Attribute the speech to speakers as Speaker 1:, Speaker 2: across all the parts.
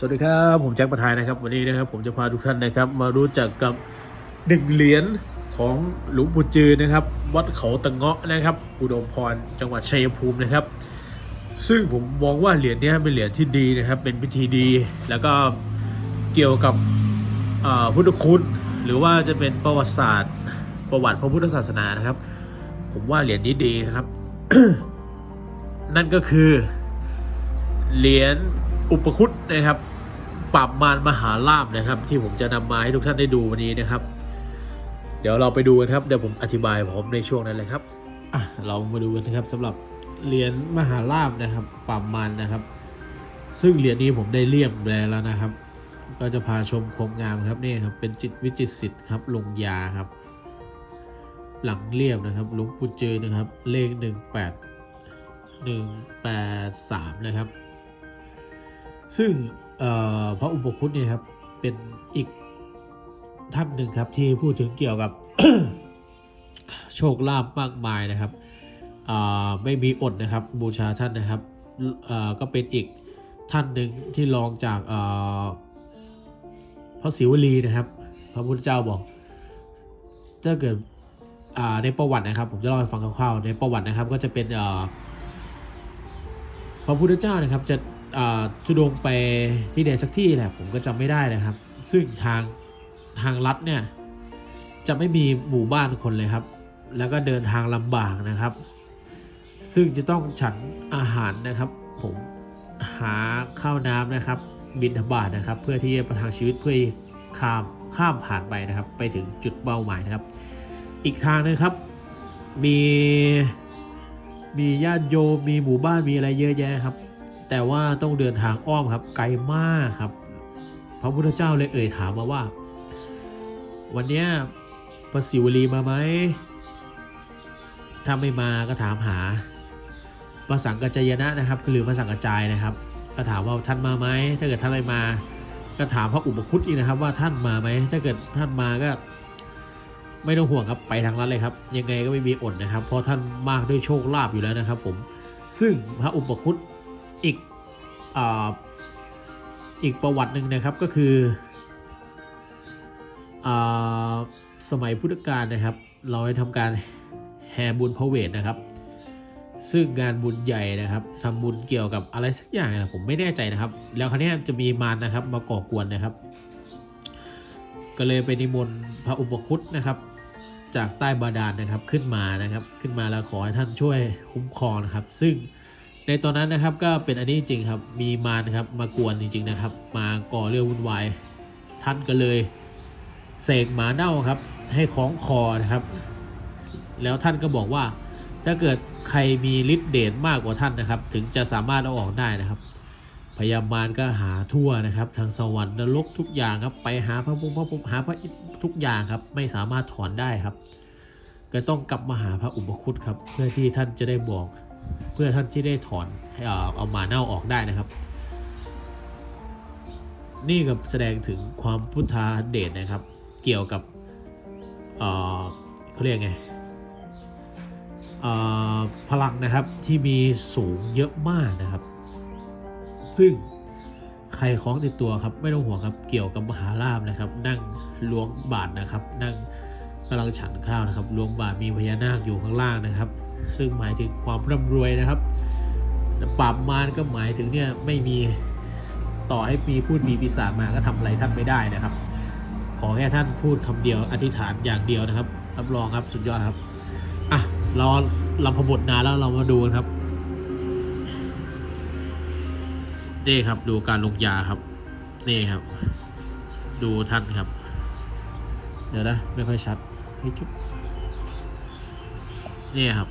Speaker 1: สวัสดีครับ ผมแจ็คประทายนะครับ วันนี้นะครับผมจะพาทุกท่านนะครับ มารู้จักกับหนึ่งเหรียญของหลวงปู่จือนะครับ วัดเขาตะเงาะนะครับ อุดมพรจังหวัดชัยภูมินะครับ ซึ่งผมมองว่าเหรียญนี้เป็นเหรียญที่ดีนะครับ เป็นพิธีดี แล้วก็เกี่ยวกับพุทธคุณหรือว่าจะเป็นประวัติศาสตร์ ประวัติพระพุทธศาสนานะครับ ผมว่าเหรียญนี้ดีนะครับ นั่นก็คือเหรียญ อุปคุตนะครับปราบมารมหาลาภนะครับ ที่ผมจะนำมาให้ทุกท่านได้ดูวันนี้นะครับ เดี๋ยวเราไปดูกันครับเดี๋ยวผมอธิบายผมในช่วงนั้นเลยครับอะเรามาดูกันนะครับสำหรับเหรียญมหาลาภนะครับปราบมารนะครับ ซึ่งเหรียญนี้ผมได้เลี่ยมแล้วนะครับ ก็จะพาชมความงามครับนี่ครับเป็นจิตวิจิตรสิทธิ์ครับลงยาครับ หลังเรียบนะครับลวงปูเจอนะครับเลข 18 183 นะครับ ซึ่งพระอุปคุตเนี่ยครับเป็นอีกท่านหนึ่งครับที่พูดถึงเกี่ยวกับโชคลาภมากมายนะครับไม่มีอดนะครับบูชาท่านนะครับก็เป็นอีกท่านหนึ่งที่รองจากพระศิวลีนะครับ พระพุทธเจ้าบอกถ้าเกิดในประวัตินะครับ ผมจะเล่าให้ฟังคร่าวๆในประวัตินะครับ ก็จะเป็นพระพุทธเจ้านะครับจะ ทุดงไปที่ใดสักที่แหละผมก็จำไม่ได้นะครับ ซึ่งทางทางลัดเนี่ยจะไม่มีหมู่บ้านคนเลยครับ แล้วก็เดินทางลำบากนะครับ ซึ่งจะต้องฉันอาหารนะครับ ผมหาข้าวน้ำนะครับ บินทบาทนะครับ เพื่อที่จะประทังชีวิตเพื่อข้ามข้ามผ่านไปนะครับ ไปถึงจุดเป้าหมายนะครับ อีกทางหนึงครับ มีมีญาติโยมมีหมู่บ้านมีอะไรเยอะแยะครับ แต่ว่าต้องเดินทางอ้อมครับไกลมากครับ พระพุทธเจ้าเลยเอ่ยถามมาว่า วันนี้พระศิวลีมาไหมถ้าไม่มาก็ถามหาพระสังกัจจายนะนะครับหรือพระสังกัจจายนะครับ ก็ถามว่าท่านมาไหมถ้าเกิดท่านไม่มา ก็ถามพระอุปคุตอีกนะครับ ว่าท่านมาไหมถ้าเกิดท่านมาก็ไม่ต้องห่วงครับไปทางนั้นเลยครับ ยังไงก็ไม่มีอดนะครับ เพราะท่านมากด้วยโชคลาภอยู่แล้วนะครับ ผมซึ่งพระอุปคุตอีก อีกประวัติหนึ่งนะครับก็คืออสมัยพุทธกาลนะครับ เราได้ทำการแห่บุญพระเวทนะครับ ซึ่งงานบุญใหญ่นะครับทำบุญเกี่ยวกับอะไรสักอย่างนะผมไม่แน่ใจนะครับ แล้วคราวนี้จะมีมารนะครับมาก่อกวนนะครับ ก็เลยไปนิมนต์พระอุปคุตนะครับ จากใต้บาดาลนะครับขึ้นมานะครับ ขึ้นมาแล้วขอให้ท่านช่วยคุ้มครองนะครับ ซึ่ง ในตอนนั้นนะครับก็เป็นอันนี้จริงครับ มีมารนะครับมากวนจริงๆนะครับ มาก่อเรื่องวุ่นวายท่านก็เลยเสกหมาเน่าครับ ให้คล้องคอนะครับ แล้วท่านก็บอกว่า ถ้าเกิดใครมีฤทธิ์เดชมากกว่าท่านนะครับ ถึงจะสามารถเอาออกได้นะครับ พยามารก็หาทั่วนะครับ ทางสวรรค์นรกทุกอย่างครับ ไปหาพระพุทธพระพุทธหาพระทุกอย่างครับ ไม่สามารถถอนได้ครับ ก็ต้องกลับมาหาพระอุปคุตครับ เพื่อที่ท่านจะได้บอก เพื่อท่านที่ได้ถอนเอาหมาเน่าออกได้นะครับ นี่กับแสดงถึงความพุทธาเดชนะครับ เกี่ยวกับเเขาเรียกไงพลังนะครับที่มีสูงเยอะมากนะครับ ซึ่งใครคล้องติดตัวครับไม่ต้องห่วงครับเกี่ยวกับมหาลาภนะครับ นั่งล้วงบาทนะครับ นั่งกำลังฉันข้าวนะครับล้วงบาทมีพญานาคอยู่ข้างล่างนะครับ ซึ่งหมายถึงความร่ำรวยนะครับปราบมารก็หมายถึงเนี่ยไม่มีต่อให้มีพูดมีปีศาจมาก็ทำอะไรท่านไม่ได้นะครับ ขอแค่ท่านพูดคำเดียวอธิษฐานอย่างเดียวนะครับรับรองครับสุดยอดครับอะรอลำพบทนานแล้วเรามาดูกันครับนี่ครับดูการลงยาครับนี่ครับ ดูท่านครับ เดี๋ยวนะไม่ค่อยชัดเฮ้จุ๊บนี่ครับ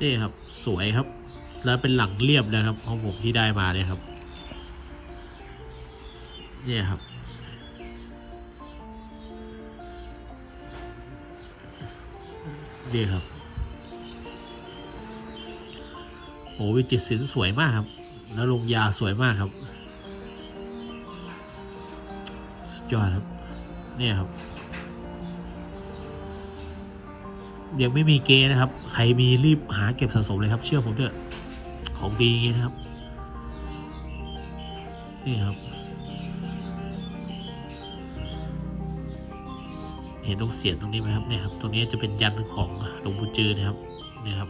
Speaker 1: นี่ครับสวยครับ แล้วเป็นหลังเรียบนะครับของผมที่ได้มาเนี่ยครับนี่ครับ นี่ครับโอ้วิจิตรศิลป์สวยมากครับ แล้วลงยาสวยมากครับ สุดยอดครับ เนี่ยครับ ยังไม่มีเกนะครับ ใครมีรีบหาเก็บสะสมเลยครับ เชื่อผมเถอะของดีนะครับ นี่ครับ เห็นตรงเสียนตรงนี้ไหมครับเนี่ยครับตรงนี้จะเป็นยันของหลวงปู่จือนะครับเนี่ยครับ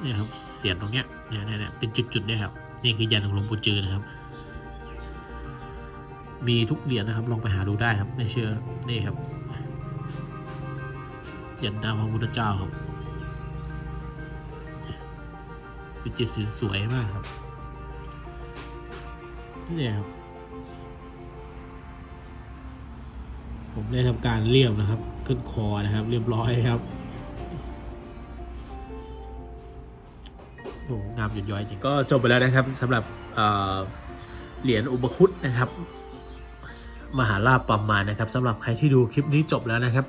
Speaker 1: เนี่ยครับเสียนตรงเนี้ยเนี่ยเนี่ยเนี่ยเป็นจุดๆเนี่ยครับนี่คือยันของหลวงปู่จือนะครับ มีทุกเหรียญนะครับ ลองไปหาดูได้ครับ ไม่เชื่อนี่ครับ ยันดาวพระพุทธเจ้าครับเป็นจิตสินสวยมากครับนี่ครับ ผมได้ทำการเลี่ยมนะครับ ขึ้นคอนะครับ เรียบร้อยครับโอ้งามหยุดย้อยจริงก็จบไปแล้วนะครับสำหรับเอ่อเหรียญอุปคุตนะครับ มหาลาภประมาณนะครับสำหรับใครที่ดูคลิปนี้จบแล้วนะครับ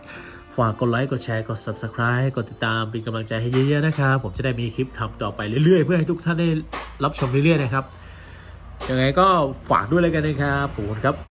Speaker 1: ฝากกดไลค์กดแชร์กด subscribe กดติดตามเป็นกำลังใจให้เยอะๆนะครับ ผมจะได้มีคลิปทำต่อไปเรื่อยๆ เพื่อให้ทุกท่านได้รับชมเรื่อยๆนะครับยังไงก็ฝากด้วยเลยกันนะครับผมครับ